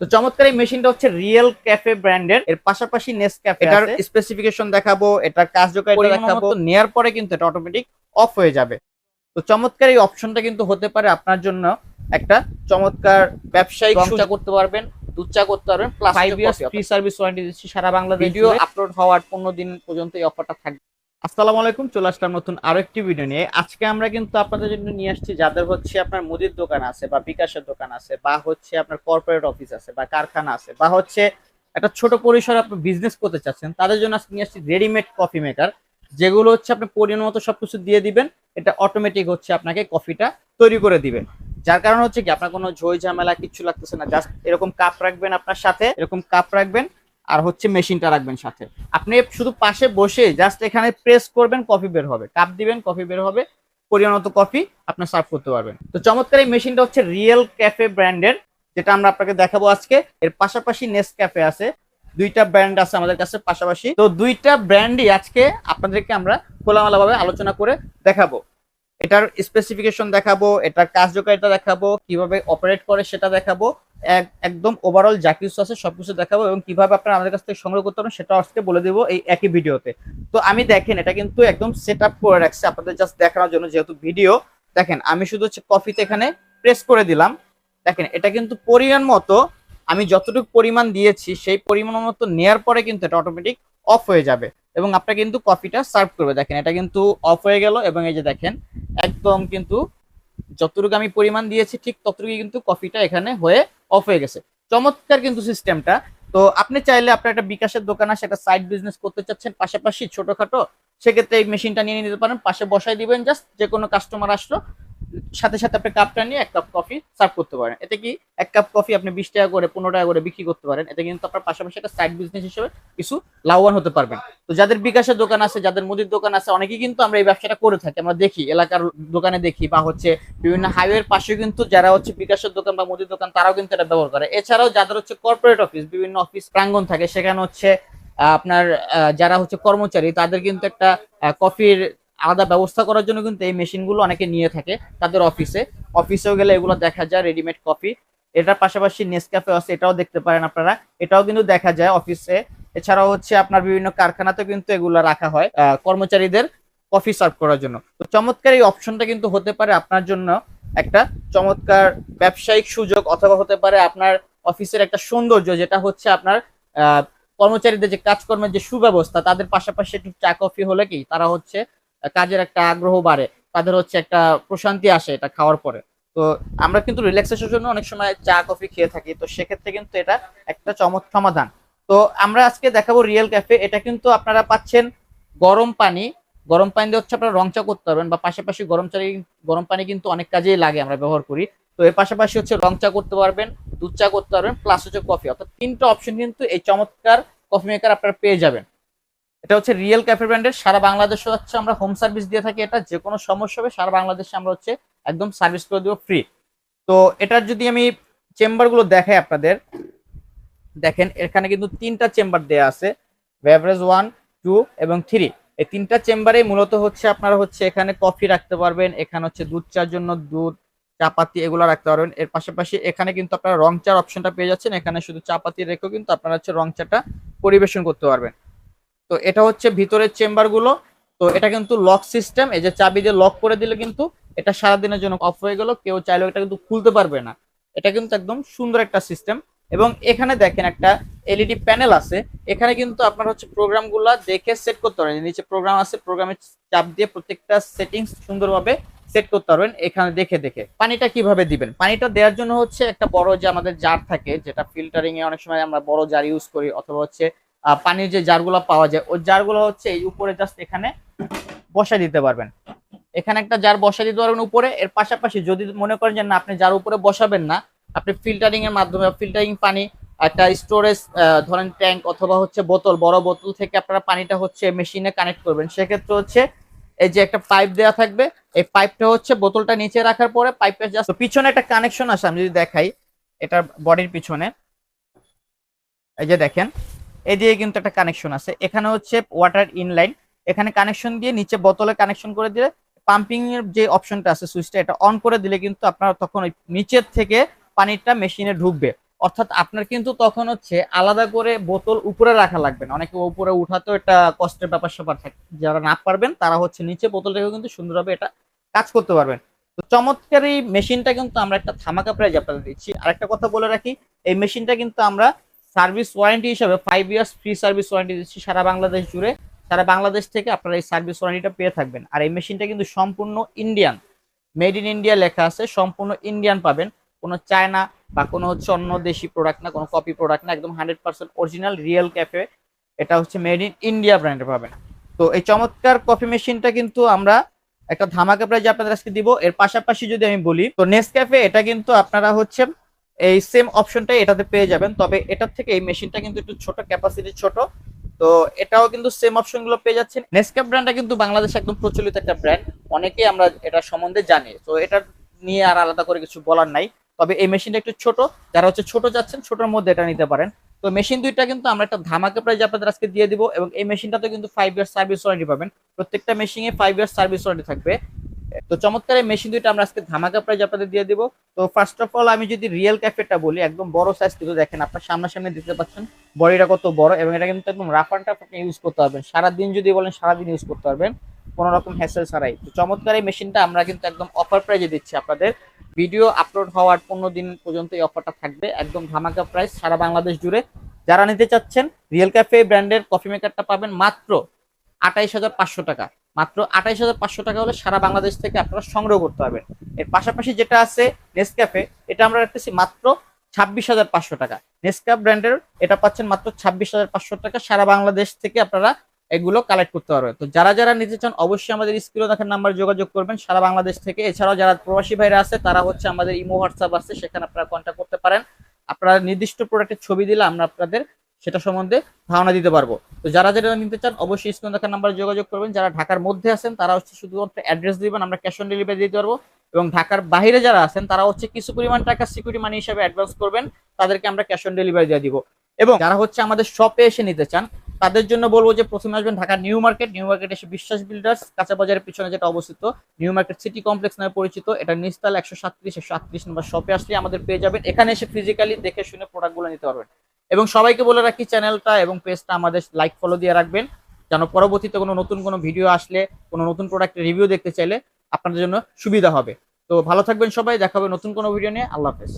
তো চমৎকার এই মেশিনটা হচ্ছে রিয়েল ক্যাফে ব্র্যান্ডের এর পাশাপাশি নেস ক্যাফে এটার স্পেসিফিকেশন দেখাবো এটার কার্যকারিতা দেখাবো। নেয়ার পরে কিন্তু এটা অটোমেটিক অফ হয়ে যাবে। তো চমৎকার এই অপশনটা কিন্তু হতে পারে আপনার জন্য একটা চমৎকার ব্যবসায়িক চা করতে পারবেন দুধ চা করতে পারবেন plus five years free service warranty দিচ্ছি সারা বাংলাদেশ ভিডিও আপলোড হওয়ার পনেরো দিন পর্যন্ত এই অফারটা থাকবে। আসসালামু আলাইকুম, চলে আসলাম নতুন আরও একটি ভিডিও নিয়ে। আজকে আমরা কিন্তু আপনাদের জন্য নিয়ে আসছি যাদের হচ্ছে আপনার মুদির দোকান আছে বা বিকাশের দোকান আছে বা হচ্ছে আপনার কর্পোরেট অফিস আছে বা কারখানা আছে বা হচ্ছে একটা ছোট পরিসরে আপনি বিজনেস করতে চাচ্ছেন, তাদের জন্য আজকে নিয়ে আসছি রেডিমেড কফি মেকার যেগুলো হচ্ছে আপনি পরিমাণ মতো সবকিছু দিয়ে দিবেন, এটা অটোমেটিক হচ্ছে আপনাকে কফিটা তৈরি করে দিবে। যার কারণ হচ্ছে কি, আপনার কোনো ঝই ঝামেলা কিছু লাগতেছে না জাস্ট এরকম কাপ রাখবেন আপনার সাথে, এরকম কাপ রাখবেন আর হচ্ছে মেশিনটা রাখবেন সাথে। আপনি শুধু পাশে বসে জাস্ট এখানে প্রেস করবেন কফি বের হবে। কাপ দিবেন কফি বের হবে। পরিমাণ মতো কফি আপনার সার্ভ করতে পারবেন। তো চমৎকার এই মেশিনটা হচ্ছে রিয়েল ক্যাফে ব্র্যান্ডের যেটা আমরা আপনাকে দেখাবো আজকে। এর পাশাপাশি নেস ক্যাফে আছে। দুইটা ব্র্যান্ড আছে আমাদের কাছে পাশাপাশি। তো দুইটা ব্র্যান্ডই আজকে আপনাদেরকে আমরা খোলামেলা ভাবে আলোচনা করে দেখাবো। এটার স্পেসিফিকেশন দেখাবো, এটার কার্যকারিতা দেখাবো, কীভাবে অপারেট করে সেটা দেখাবো একদম ওভারঅল যা কিছু আছে সবকিছু দেখাবো এবং কীভাবে আপনারা আমাদের কাছ থেকে সংগ্রহ করতে পারেন সেটা আজকে বলে দেবো এই একই ভিডিওতে। তো আমি দেখেন, এটা কিন্তু একদম সেট আপ করে রাখছি আপনাদের জাস্ট দেখানোর জন্য যেহেতু ভিডিও দেখেন, আমি শুধু হচ্ছে কফিতে এখানে প্রেস করে দিলাম। দেখেন, এটা কিন্তু পরিমাণ মতো, আমি যতটুকু পরিমাণ দিয়েছি, সেই পরিমাণ মতো নেয়ার পরে কিন্তু এটা অটোমেটিক অফ হয়ে যাবে। এবং আপনার কিন্তু কফিটা সার্ভ করবে। দেখেন, এটা কিন্তু অফ হয়ে গেল এবং এই যে দেখেন, একদম কিন্তু যতটুকু আমি পরিমাণ দিয়েছি, ঠিক ততটুকু কিন্তু কফিটা এখানে হয়ে অফ হয়ে গেছে। চমৎকার কিন্তু সিস্টেমটা তো আপনি চাইলে আপনার একটা বিকাশের দোকান আছে, একটা সাইড বিজনেস করতে চাচ্ছেন, পাশাপাশি ছোটখাটো, সেক্ষেত্রে এই মেশিনটা নিয়ে নিতে পারেন, পাশে বসাই দিবেন জাস্ট যে কোনো কাস্টমার আসলো সাথে সাথে আপনি কাপটা নিয়ে এক কাপ কফি সার্ভ করতে পারেন। এতে কি এক কাপ কফি আপনি বিশ টাকা করে, পনেরো টাকা করে বিক্রি করতে পারেন। এতে কিন্তু আপনার পাশাপাশি একটা সাইড বিজনেস হিসেবে কিছু লাভবান হতে পারবেন। তো যাদের বিকাশের দোকান আছে, যাদের মুদির দোকান আছে, অনেকেই কিন্তু আমরা এই ব্যবসাটা করে থাকি। আমরা দেখি, এলাকার দোকানে দেখি বা হচ্ছে বিভিন্ন হাইওয়ের পাশে কিন্তু যারা হচ্ছে বিকাশের দোকান বা মুদির দোকান, তারাও কিন্তু এটা ব্যবহার করে। এছাড়াও যাদের হচ্ছে কর্পোরেট অফিস বিভিন্ন অফিস প্রাঙ্গন থাকে, সেখানে হচ্ছে আপনার যারা হচ্ছে কর্মচারী, তাদের কিন্তু একটা কফির আলাদা ব্যবস্থা করার জন্য কিন্তু এই মেশিনগুলো অনেকে নিয়ে থাকে তাদের অফিসে। অফিসেও গেলে এগুলো দেখা যায় রেডিমেড কফি এটার পাশাপাশি নেসক্যাফে আছে, এটাও দেখতে পারেন আপনারা। এটাও কিন্তু দেখা যায় অফিসে। এছাড়াও হচ্ছে আপনার বিভিন্ন কারখানাতে কিন্তু এগুলো রাখা হয় কর্মচারীদের কফি সার্ভ করার জন্য। তো চমৎকার এই অপশনটা কিন্তু হতে পারে আপনার জন্য একটা চমৎকার ব্যবসায়িক সুযোগ অথবা হতে পারে আপনার অফিসের একটা সৌন্দর্য, যেটা হচ্ছে আপনার কর্মচারীদের যে কাজকর্মের যে সুব্যবস্থা, তাদের পাশাপাশি একটু চা কফি হলে কি তারা হচ্ছে কাজের একটা আগ্রহ বাড়ে, তাদের হচ্ছে একটা প্রশান্তি আসে এটা খাওয়ার পরে। তো আমরা কিন্তু রিল্যাক্সেশনের জন্য অনেক সময় চা কফি খেয়ে থাকি, তো সেক্ষেত্রে কিন্তু এটা একটা চমৎ সমাধান। তো আমরা আজকে দেখাবো রিয়েল ক্যাফে এটা কিন্তু আপনারা পাচ্ছেন গরম পানি। গরম পানি দিয়ে হচ্ছে আপনারা রং চা করতে পারবেন বা পাশাপাশি গরম চা গরম পানি কিন্তু অনেক কাজেই লাগে আমরা ব্যবহার করি। তো এর পাশাপাশি হচ্ছে রং চা করতে পারবেন, দুধ চা করতে পারবেন প্লাস হচ্ছে কফি অর্থাৎ তিনটা অপশন কিন্তু এই চমৎকার কফি মেকার আপনারা পেয়ে যাবেন। এটা হচ্ছে রিয়েল ক্যাফে ব্র্যান্ডের সারা বাংলাদেশে হচ্ছে আমরা হোম সার্ভিস দিয়ে থাকি এটা যে কোনো সমস্যা হবে সারা বাংলাদেশে আমরা হচ্ছে একদম সার্ভিস করে দেবো ফ্রি তো এটার যদি আমি চেম্বারগুলো দেখাই আপনাদের, দেখেন এখানে কিন্তু তিনটা চেম্বার দেয়া আছে বেভারেজ ওয়ান টু এবং থ্রি এই তিনটা চেম্বারে মূলত হচ্ছে আপনারা হচ্ছে এখানে কফি রাখতে পারবেন, এখানে হচ্ছে দুধ চার জন্য দুধ, চাপাতি এগুলো রাখতে পারবেন। এর পাশাপাশি এখানে কিন্তু আপনারা রং চার অপশনটা পেয়ে যাচ্ছেন, এখানে শুধু চাপাতি রেখেও কিন্তু আপনারা হচ্ছে রং চাটা পরিবেশন করতে পারবেন। তো এটা হচ্ছে ভিতরের চেম্বারগুলো তো এটা কিন্তু লক সিস্টেম এই যে চাবি দিয়ে লক করে দিলে কিন্তু এটা সারাদিনের জন্য অফ হয়ে গেল। কেউ চাইলে এটা কিন্তু খুলতে পারবে না। এটা কিন্তু একদম সুন্দর একটা সিস্টেম এবং এখানে দেখেন একটা এলইডি প্যানেল আছে। এখানে কিন্তু আপনার হচ্ছে প্রোগ্রামগুলো দেখে সেট করতে পারেন নিচে প্রোগ্রাম আছে প্রোগ্রামের চাপ দিয়ে প্রত্যেকটা সেটিংস সুন্দরভাবে সেট করতে পারবেন। এখানে দেখে দেখে। পানিটা কীভাবে দিবেন? পানিটা দেওয়ার জন্য হচ্ছে একটা বড় যে আমাদের জার থাকে, যেটা ফিল্টারিং এ অনেক সময় আমরা বড় জার ইউজ করি, অথবা হচ্ছে পানির যে জারগুলো পাওয়া যায়, ওই জারগুলো হচ্ছে এই উপরে জাস্ট এখানে বসাই দিতে পারবেন। এখানে একটা জার বসাই দিতে পারবেন উপরে, এর পাশাপাশি যদি মনে করেন যে না, আপনি যার উপরে বসাবেন না, আপনি ফিল্টারিং এর মাধ্যমে ফিল্টারিং পানি, একটা স্টোরেজ ধরেন ট্যাঙ্ক অথবা হচ্ছে বোতল, বড় বোতল থেকে আপনারা পানিটা হচ্ছে মেশিনে কানেক্ট করবেন। সেক্ষেত্রে হচ্ছে এই যে একটা পাইপ দেওয়া থাকবে, এই পাইপটা হচ্ছে বোতলটা নিচে রাখার পরে পাইপটা জাস্ট পিছনে একটা কানেকশন আছে আমি যদি দেখাই, এটার বডির পিছনে। এই যে দেখেন এই দিয়ে কিন্তু একটা কানেকশন আছে। এখানে হচ্ছে ওয়াটার ইনলাইন এখানে কানেকশন দিয়ে নিচে বোতলে কানেকশন করে দিলে পাম্পিং এর যে অপশনটা আছে সুইচটা এটা অন করে দিলে কিন্তু আপনার তখন ওই নিচের থেকে পানিটা মেশিনে ঢুকবে। অর্থাৎ আপনার কিন্তু তখন হচ্ছে আলাদা করে বোতল উপরে রাখা লাগবে না। অনেকে উপরে উঠাতেও একটা কষ্টের ব্যাপার স্যাপার থাকে। যারা না পারবেন, তারা হচ্ছে নিচে বোতল রেখেও কিন্তু সুন্দরভাবে এটা কাজ করতে পারবেন। তো চমৎকার এই মেশিনটা কিন্তু আমরা একটা থামাকা প্রাইজ আপনাদের দিচ্ছি। আরেকটা কথা বলে রাখি, এই মেশিনটা কিন্তু আমরা সার্ভিস ওয়ারেন্টি হিসাবে five years free service warranty দিচ্ছি সারা বাংলাদেশ জুড়ে। সারা বাংলাদেশ থেকে আপনারা এই সার্ভিস ওয়ারেন্টিটা পেয়ে থাকবেন। আর এই মেশিনটা কিন্তু সম্পূর্ণ ইন্ডিয়ান মেড ইন ইন্ডিয়া লেখা আছে, সম্পূর্ণ ইন্ডিয়ান পাবেন। কোনো চায়না বা কোনো হচ্ছে অন্য দেশি প্রোডাক্ট না, কোনো কপি প্রোডাক্ট না, একদম hundred percent original real cafe এটা হচ্ছে মেড ইন ইন্ডিয়া ব্র্যান্ডে পাবেন। তো এই চমৎকার কফি মেশিনটা কিন্তু আমরা একটা ধামাকা প্রাইজে আপনাদের আজকে দিব। এর পাশাপাশি যদি আমি বলি, তো নেস ক্যাফে এটা কিন্তু আপনারা হচ্ছে এই সেম অপশনটাই এটাতে পেয়ে যাবেন। তবে এটার থেকে এই মেশিনটা কিন্তু একটু ছোট ক্যাপাসিটি ছোট। তো এটাও কিন্তু সেম অপশনগুলো পেয়ে যাচ্ছেন। নেসক্যাপ ব্র্যান্ডটা কিন্তু বাংলাদেশে একদম প্রচলিত একটা ব্র্যান্ড অনেকেই আমরা এটা সম্বন্ধে জানি। তো এটা নিয়ে আর আলাদা করে কিছু বলার নাই। তবে এই মেশিনটা একটু ছোট। যারা হচ্ছে ছোট যাচ্ছেন, ছোটর মধ্যে এটা নিতে পারেন। তো মেশিন দুইটা কিন্তু আমরা একটা ধামাকা প্রাইজ আপনাদের আজকে দিয়ে দিব এবং এই মেশিনটাতে কিন্তু ফাইভ ইয়ার সার্ভিস ওয়ারেন্টি পাবেন। প্রত্যেকটা মেশিনে ফাইভ ইয়ার সার্ভিস ওয়ারেন্টি থাকবে। তো চমৎকার এই মেশিন দুইটা আমরা আজকে ধামাকা প্রাইজ আপনাদের দিয়ে দিব। তো ফার্স্ট অফ অল আমি যদি রিয়েল ক্যাফেটা বলি, একদম বড় সাইজ কিন্তু দেখেন, আপনার সামনাসামনি দেখতে পাচ্ছেন বডিটা কত বড় এবং এটা কিন্তু একদম রাফ টাফ আপনি ইউজ করতে পারবেন। সারাদিন যদি বলেন, সারাদিন ইউজ করতে পারবেন, কোনো রকম হ্যাসেল ছাড়াই। তো চমৎকার এই মেশিনটা আমরা কিন্তু একদম অফার প্রাইজে দিচ্ছি আপনাদের। ভিডিও আপলোড হওয়ার পনেরো দিন পর্যন্ত এই অফারটা থাকবে, একদম ধামাকা প্রাইস সারা বাংলাদেশ জুড়ে। যারা নিতে চাচ্ছেন রিয়েল ক্যাফে ব্র্যান্ডের কফি মেকারটা পাবেন মাত্র আঠাইশ হাজার পাঁচশো টাকা। মাত্র আঠাইশ হাজার পাঁচশো টাকা হলে সারা বাংলাদেশ থেকে আপনারা সংগ্রহ করতে পারবেন। এর পাশাপাশি যেটা আছে নেসক্যাফে এটা আমরা রাখতেছি মাত্র ছাব্বিশ হাজার পাঁচশো টাকা। নেসক্যাপ ব্র্যান্ডের এটা পাচ্ছেন মাত্র ছাব্বিশ হাজার পাঁচশো টাকা। সারা বাংলাদেশ থেকে আপনারা এগুলো কালেক্ট করতে পারবেন। তো যারা যারা নিতে চান অবশ্যই আমাদের স্ক্রিনে দেখার নাম্বার যোগাযোগ করবেন। সারা বাংলাদেশ থেকে এছাড়াও যারা প্রবাসী ভাইরা আছে, তারা হচ্ছে আমাদের ইমো, হোয়াটসঅ্যাপ আছে, সেখানে আপনারা কন্ট্যাক্ট করতে পারেন। আপনারা নির্দিষ্ট প্রোডাক্টের ছবি দিলে আমরা আপনাদের সেটা সম্বন্ধে ধারণা দিতে পারব। তো যারা যারা নিতে চান, অবশ্যই স্ক্রিনে দেখার নাম্বারে যোগাযোগ করবেন। যারা ঢাকার মধ্যে আছেন, তারা হচ্ছে শুধুমাত্র অ্যাড্রেস দিবেন, আমরা ক্যাশ অন ডেলিভারি দিতে পারব। এবং ঢাকার বাইরে যারা আছেন, তারা হচ্ছে কিছু পরিমাণ টাকা সিকিউরিটি মানি হিসাবে অ্যাডভান্স করবেন, তাদেরকে আমরা ক্যাশ অন ডেলিভারি দিয়ে দিব। এবং যারা হচ্ছে আমাদের শপে এসে নিতে চান, তাদের জন্য বলব যে প্রথমে আসবেন Dhaka new market. New market এসে বিশ্বাস বিল্ডার্স কাঁচা বাজারের পিছনে যেটা অবস্থিত, নিউ মার্কেট সিটি কমপ্লেক্স নামে পরিচিত। এটা নিস্তাল একশো সাতত্রিশ, একশো আটত্রিশ নম্বর শপে আসলে আমাদের পেয়ে যাবেন। এখানে এসে ফিজিক্যালি দেখে শুনে প্রোডাক্টগুলো নিতে পারবেন। এবং সবাইকে বলে রাখি চ্যানেলটা এবং পেজটা আমাদের লাইক ফলো দিয়ে রাখবেন। যেন পরবর্তীতে কোনো নতুন কোনো ভিডিও আসলে, কোনো নতুন প্রোডাক্টের রিভিউ দেখতে চাইলে আপনাদের জন্য সুবিধা হবে। তো ভালো থাকবেন সবাই দেখাবে নতুন কোনো ভিডিও নিয়ে। আল্লাহ হাফেজ।